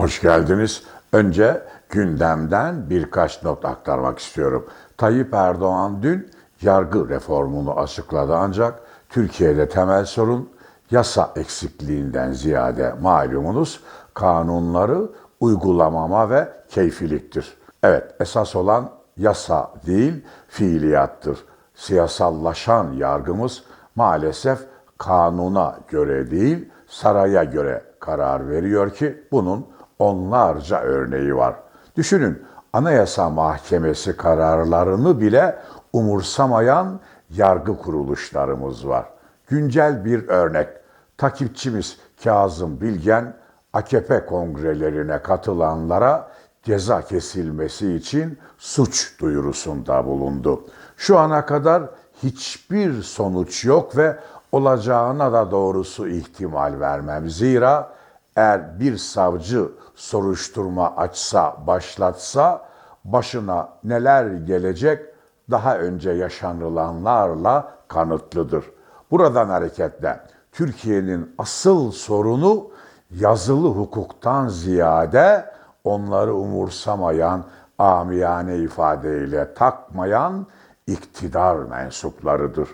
Hoş geldiniz. Önce gündemden birkaç not aktarmak istiyorum. Tayyip Erdoğan dün yargı reformunu açıkladı ancak Türkiye'de temel sorun yasa eksikliğinden ziyade malumunuz kanunları uygulamama ve keyfiliktir. Evet esas olan yasa değil fiiliyattır. Siyasallaşan yargımız maalesef kanuna göre değil saraya göre karar veriyor ki bunun onlarca örneği var. Düşünün Anayasa Mahkemesi kararlarını bile umursamayan yargı kuruluşlarımız var. Güncel bir örnek. Takipçimiz Kazım Bilgen AKP kongrelerine katılanlara ceza kesilmesi için suç duyurusunda bulundu. Şu ana kadar hiçbir sonuç yok ve olacağına da doğrusu ihtimal vermem. Zira eğer bir savcı soruşturma açsa, başlatsa başına neler gelecek daha önce yaşanılanlarla kanıtlıdır. Buradan hareketle Türkiye'nin asıl sorunu yazılı hukuktan ziyade onları umursamayan, amiyane ifadeyle takmayan iktidar mensuplarıdır.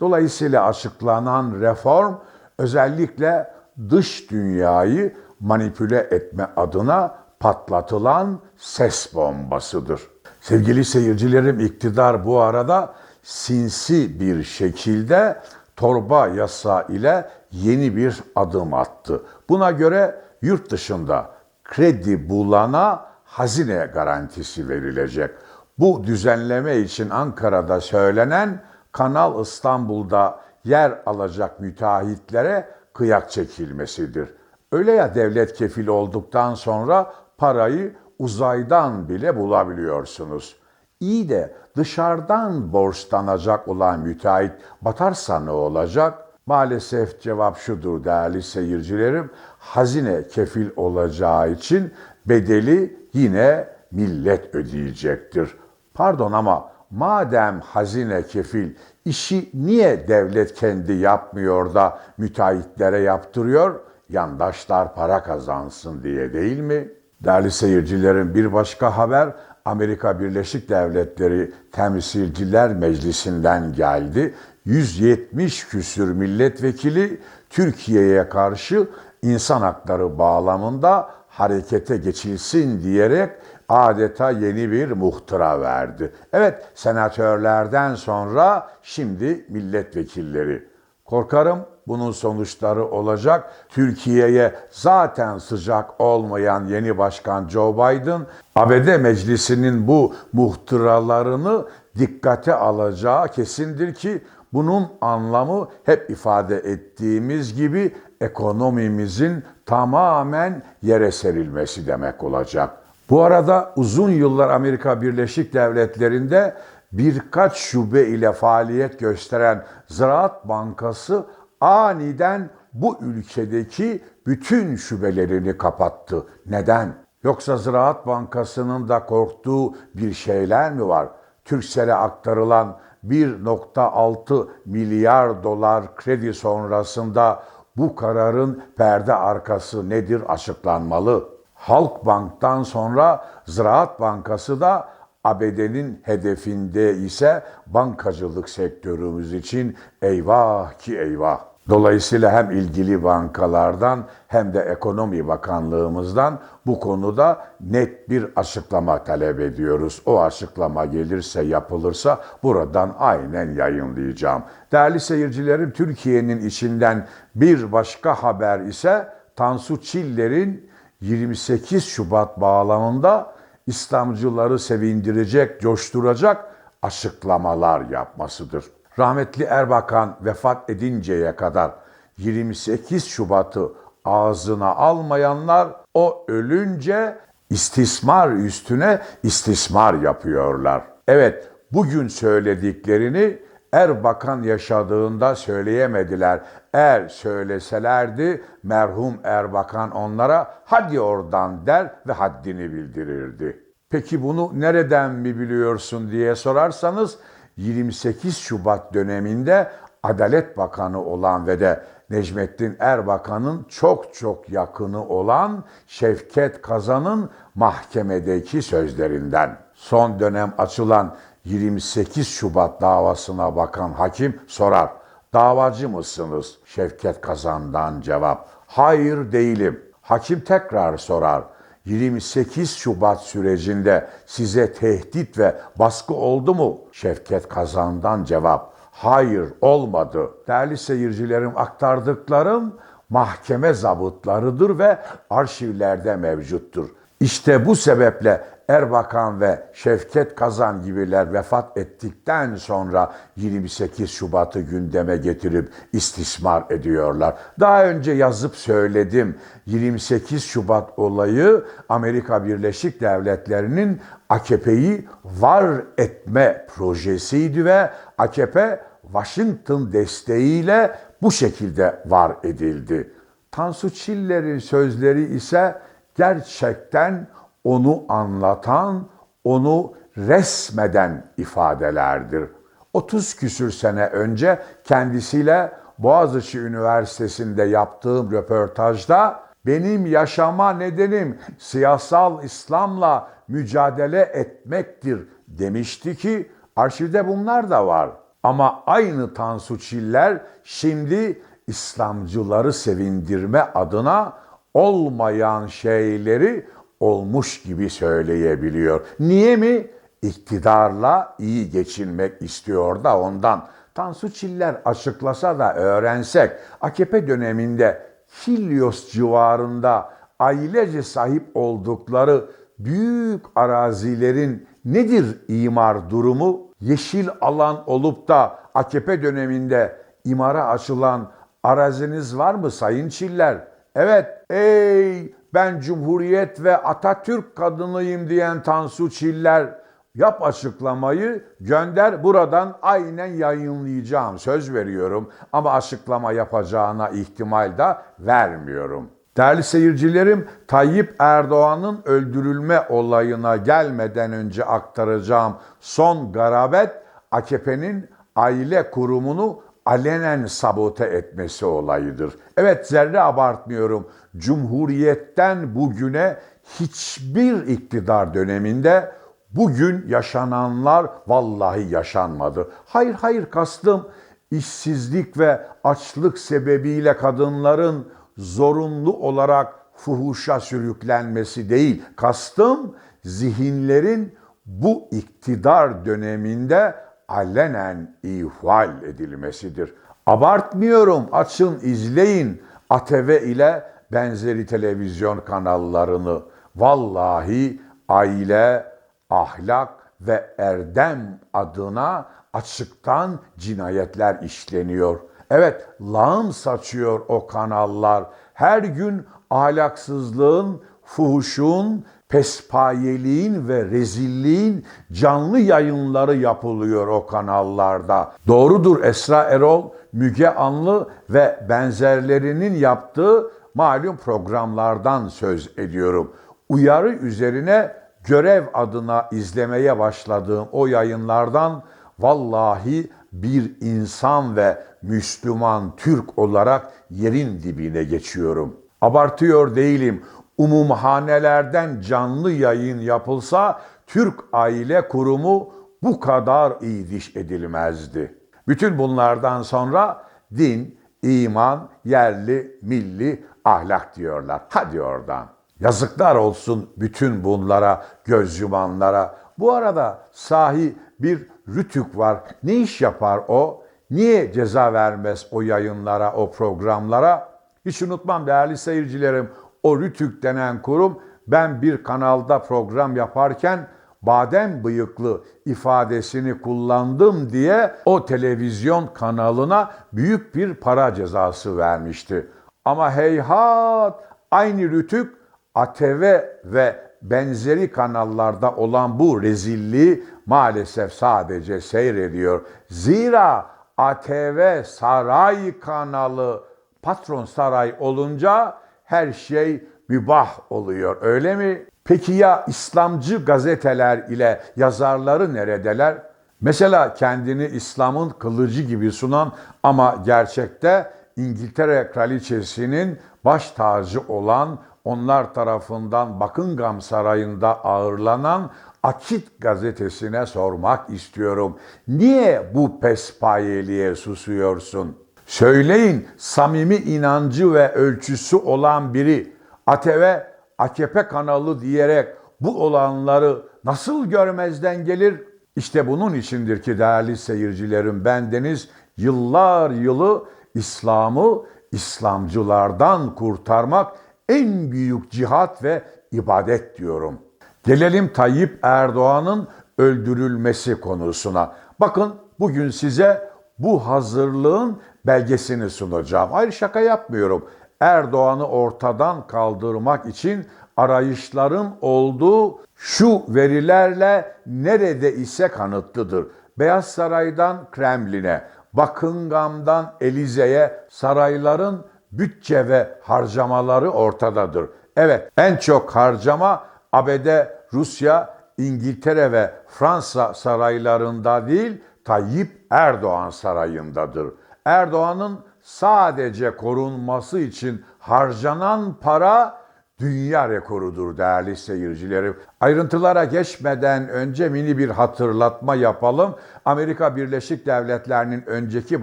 Dolayısıyla açıklanan reform özellikle dış dünyayı manipüle etme adına patlatılan ses bombasıdır. Sevgili seyircilerim iktidar bu arada sinsi bir şekilde torba yasa ile yeni bir adım attı. Buna göre yurt dışında kredi bulana hazine garantisi verilecek. Bu düzenleme için Ankara'da söylenen Kanal İstanbul'da yer alacak müteahhitlere kıyak çekilmesidir. Öyle ya devlet kefil olduktan sonra parayı uzaydan bile bulabiliyorsunuz. İyi de dışarıdan borçlanacak olan müteahhit batarsa ne olacak? Maalesef cevap şudur değerli seyircilerim. Hazine kefil olacağı için bedeli yine millet ödeyecektir. Pardon ama madem hazine kefil işi niye devlet kendi yapmıyor da müteahhitlere yaptırıyor? Yandaşlar para kazansın diye değil mi? Değerli seyircilerin bir başka haber Amerika Birleşik Devletleri Temsilciler Meclisi'nden geldi. 170 küsür milletvekili Türkiye'ye karşı insan hakları bağlamında harekete geçilsin diyerek adeta yeni bir muhtıra verdi. Evet, senatörlerden sonra şimdi milletvekilleri. Korkarım bunun sonuçları olacak. Türkiye'ye zaten sıcak olmayan yeni başkan Joe Biden, ABD Meclisi'nin bu muhtıralarını dikkate alacağı kesindir ki bunun anlamı hep ifade ettiğimiz gibi ekonomimizin tamamen yere serilmesi demek olacak. Bu arada uzun yıllar Amerika Birleşik Devletleri'nde birkaç şube ile faaliyet gösteren Ziraat Bankası aniden bu ülkedeki bütün şubelerini kapattı. Neden? Yoksa Ziraat Bankası'nın da korktuğu bir şeyler mi var? Türksel'e aktarılan 1.6 milyar dolar kredi sonrasında bu kararın perde arkası nedir açıklanmalı. Halkbank'tan sonra Ziraat Bankası da ABD'nin hedefinde ise bankacılık sektörümüz için eyvah ki eyvah. Dolayısıyla hem ilgili bankalardan hem de Ekonomi Bakanlığımızdan bu konuda net bir açıklama talep ediyoruz. O açıklama gelirse yapılırsa buradan aynen yayınlayacağım. Değerli seyircilerim Türkiye'nin içinden bir başka haber ise Tansu Çiller'in 28 Şubat bağlamında İslamcıları sevindirecek, coşturacak açıklamalar yapmasıdır. Rahmetli Erbakan vefat edinceye kadar 28 Şubat'ı ağzına almayanlar o ölünce istismar üstüne istismar yapıyorlar. Evet, bugün söylediklerini Erbakan yaşadığında söyleyemediler. Eğer söyleselerdi merhum Erbakan onlara hadi oradan der ve haddini bildirirdi. Peki bunu nereden mi biliyorsun diye sorarsanız 28 Şubat döneminde Adalet Bakanı olan ve de Necmettin Erbakan'ın çok çok yakını olan Şevket Kazan'ın mahkemedeki sözlerinden. Son dönem açılan 28 Şubat davasına bakan hakim sorar. Davacı mısınız? Şevket Kazan'dan cevap. Hayır değilim. Hakim tekrar sorar. 28 Şubat sürecinde size tehdit ve baskı oldu mu? Şevket Kazan'dan cevap. Hayır olmadı. Değerli seyircilerim aktardıklarım mahkeme zabıtlarıdır ve arşivlerde mevcuttur. İşte bu sebeple Erbakan ve Şevket Kazan gibiler vefat ettikten sonra 28 Şubat'ı gündeme getirip istismar ediyorlar. Daha önce yazıp söyledim. 28 Şubat olayı Amerika Birleşik Devletleri'nin AKP'yi var etme projesiydi ve AKP Washington desteğiyle bu şekilde var edildi. Tansu Çiller'in sözleri ise gerçekten onu anlatan, onu resmeden ifadelerdir. 30 küsür sene önce kendisiyle Boğaziçi Üniversitesi'nde yaptığım röportajda benim yaşama nedenim siyasal İslam'la mücadele etmektir demişti ki arşivde bunlar da var. Ama aynı Tansu Çiller şimdi İslamcıları sevindirme adına olmayan şeyleri olmuş gibi söyleyebiliyor. Niye mi? İktidarla iyi geçinmek istiyor da ondan. Tansu Çiller açıklasa da öğrensek AKP döneminde Kilyos civarında ailece sahip oldukları büyük arazilerin nedir imar durumu? Yeşil alan olup da AKP döneminde imara açılan araziniz var mı Sayın Çiller? Evet, ey ben Cumhuriyet ve Atatürk kadınıyım diyen Tansu Çiller yap açıklamayı gönder buradan aynen yayınlayacağım söz veriyorum ama açıklama yapacağına ihtimal da vermiyorum. Değerli seyircilerim, Tayyip Erdoğan'ın öldürülme olayına gelmeden önce aktaracağım son garabet AKP'nin aile kurumunu alenen sabote etmesi olayıdır. Evet zerre abartmıyorum. Cumhuriyetten bugüne hiçbir iktidar döneminde bugün yaşananlar vallahi yaşanmadı. Hayır hayır kastım işsizlik ve açlık sebebiyle kadınların zorunlu olarak fuhuşa sürüklenmesi değil. Kastım zihinlerin bu iktidar döneminde alenen ihval edilmesidir. Abartmıyorum, açın, izleyin ATV ile benzeri televizyon kanallarını. Vallahi aile, ahlak ve erdem adına açıktan cinayetler işleniyor. Evet, lağım saçıyor o kanallar. Her gün ahlaksızlığın, fuhuşun, pespayeliğin ve rezilliğin canlı yayınları yapılıyor o kanallarda. Doğrudur Esra Erol, Müge Anlı ve benzerlerinin yaptığı malum programlardan söz ediyorum. Uyarı üzerine görev adına izlemeye başladığım o yayınlardan vallahi bir insan ve Müslüman Türk olarak yerin dibine geçiyorum. Abartıyor değilim. Umumhanelerden canlı yayın yapılsa Türk Aile Kurumu bu kadar iyi diş edilmezdi. Bütün bunlardan sonra din, iman, yerli, milli, ahlak diyorlar. Hadi oradan. Yazıklar olsun bütün bunlara, göz yumanlara. Bu arada sahi bir rütük var. Ne iş yapar o? Niye ceza vermez o yayınlara, o programlara? Hiç unutmam değerli seyircilerim. O rütük denen kurum ben bir kanalda program yaparken badem bıyıklı ifadesini kullandım diye o televizyon kanalına büyük bir para cezası vermişti. Ama heyhat aynı rütük ATV ve benzeri kanallarda olan bu rezilliği maalesef sadece seyrediyor. Zira ATV Saray kanalı patron saray olunca her şey mübah oluyor öyle mi? Peki ya İslamcı gazeteler ile yazarları neredeler? Mesela kendini İslam'ın kılıcı gibi sunan ama gerçekte İngiltere kraliçesinin baş tacı olan onlar tarafından Buckingham Sarayı'nda ağırlanan Akit gazetesine sormak istiyorum. Niye bu pespayeliğe susuyorsun? Söyleyin samimi inancı ve ölçüsü olan biri ATV, AKP kanalı diyerek bu olanları nasıl görmezden gelir? İşte bunun içindir ki değerli seyircilerim bendeniz yıllar yılı İslam'ı İslamcılardan kurtarmak en büyük cihat ve ibadet diyorum. Gelelim Tayyip Erdoğan'ın öldürülmesi konusuna. Bakın bugün size bu hazırlığın belgesini sunacağım. Hayır şaka yapmıyorum. Erdoğan'ı ortadan kaldırmak için arayışların olduğu şu verilerle nerede ise kanıtlıdır. Beyaz Saray'dan Kremlin'e, Buckingham'dan Elize'ye sarayların bütçe ve harcamaları ortadadır. Evet en çok harcama ABD, Rusya, İngiltere ve Fransa saraylarında değil Tayyip Erdoğan sarayındadır. Erdoğan'ın sadece korunması için harcanan para dünya rekorudur değerli seyircilerim. Ayrıntılara geçmeden önce mini bir hatırlatma yapalım. Amerika Birleşik Devletleri'nin önceki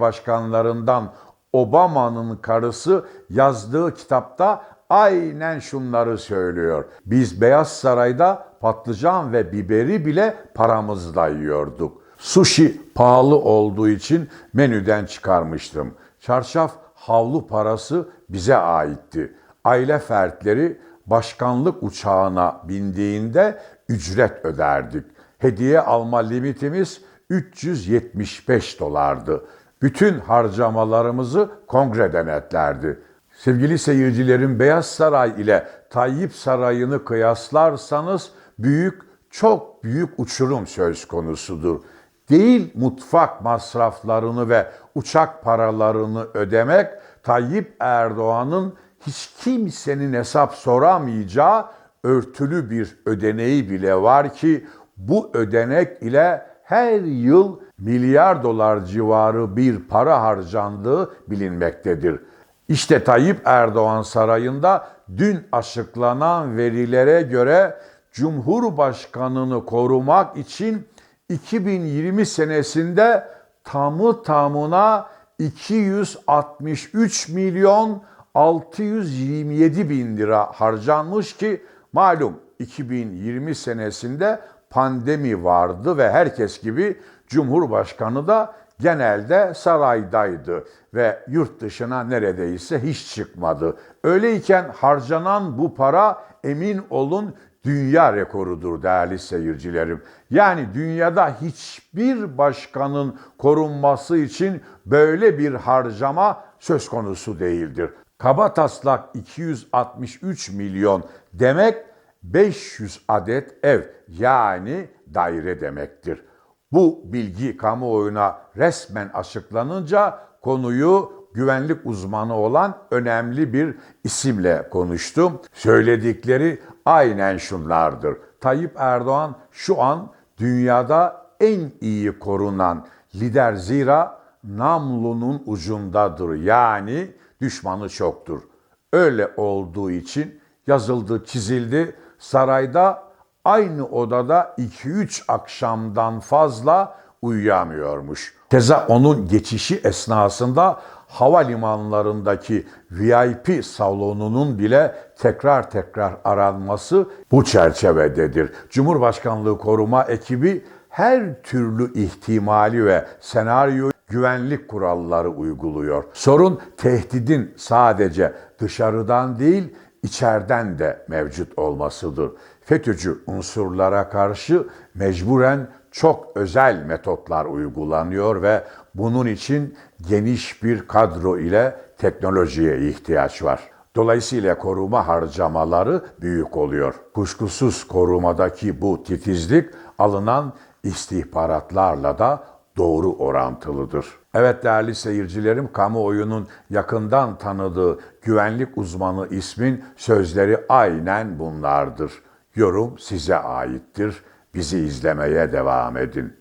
başkanlarından Obama'nın karısı yazdığı kitapta aynen şunları söylüyor. Biz Beyaz Saray'da patlıcan ve biberi bile paramızla yiyorduk. Sushi pahalı olduğu için menüden çıkarmıştım. Çarşaf havlu parası bize aitti. Aile fertleri başkanlık uçağına bindiğinde ücret öderdik. Hediye alma limitimiz 375 dolardı. Bütün harcamalarımızı kongre denetlerdi. Sevgili seyircilerim Beyaz Saray ile Tayyip Sarayı'nı kıyaslarsanız büyük, çok büyük uçurum söz konusudur. Değil mutfak masraflarını ve uçak paralarını ödemek Tayyip Erdoğan'ın hiç kimsenin hesap soramayacağı örtülü bir ödeneği bile var ki bu ödenek ile her yıl milyar dolar civarı bir para harcandığı bilinmektedir. İşte Tayyip Erdoğan sarayında dün açıklanan verilere göre Cumhurbaşkanını korumak için 2020 senesinde tamı tamına 263 milyon 627 bin lira harcanmış ki malum 2020 senesinde pandemi vardı ve herkes gibi Cumhurbaşkanı da genelde saraydaydı ve yurt dışına neredeyse hiç çıkmadı. Öyleyken harcanan bu para emin olun dünya rekorudur değerli seyircilerim. Yani dünyada hiçbir başkanın korunması için böyle bir harcama söz konusu değildir. Kaba taslak 263 milyon demek 500 adet ev yani daire demektir. Bu bilgi kamuoyuna resmen açıklanınca konuyu güvenlik uzmanı olan önemli bir isimle konuştum. Söyledikleri aynen şunlardır. Tayyip Erdoğan şu an dünyada en iyi korunan lider zira namlunun ucundadır. Yani düşmanı çoktur. Öyle olduğu için yazıldı, çizildi. Sarayda aynı odada 2-3 akşamdan fazla uyuyamıyormuş. Keza onun geçişi esnasında havalimanlarındaki VIP salonunun bile tekrar tekrar aranması bu çerçevededir. Cumhurbaşkanlığı koruma ekibi her türlü ihtimali ve senaryo güvenlik kuralları uyguluyor. Sorun tehdidin sadece dışarıdan değil, içeriden de mevcut olmasıdır. FETÖ'cü unsurlara karşı mecburen çok özel metotlar uygulanıyor ve bunun için geniş bir kadro ile teknolojiye ihtiyaç var. Dolayısıyla koruma harcamaları büyük oluyor. Kuşkusuz korumadaki bu titizlik alınan istihbaratlarla da doğru orantılıdır. Evet değerli seyircilerim, kamuoyunun yakından tanıdığı güvenlik uzmanı ismin sözleri aynen bunlardır. Yorum size aittir. Bizi izlemeye devam edin.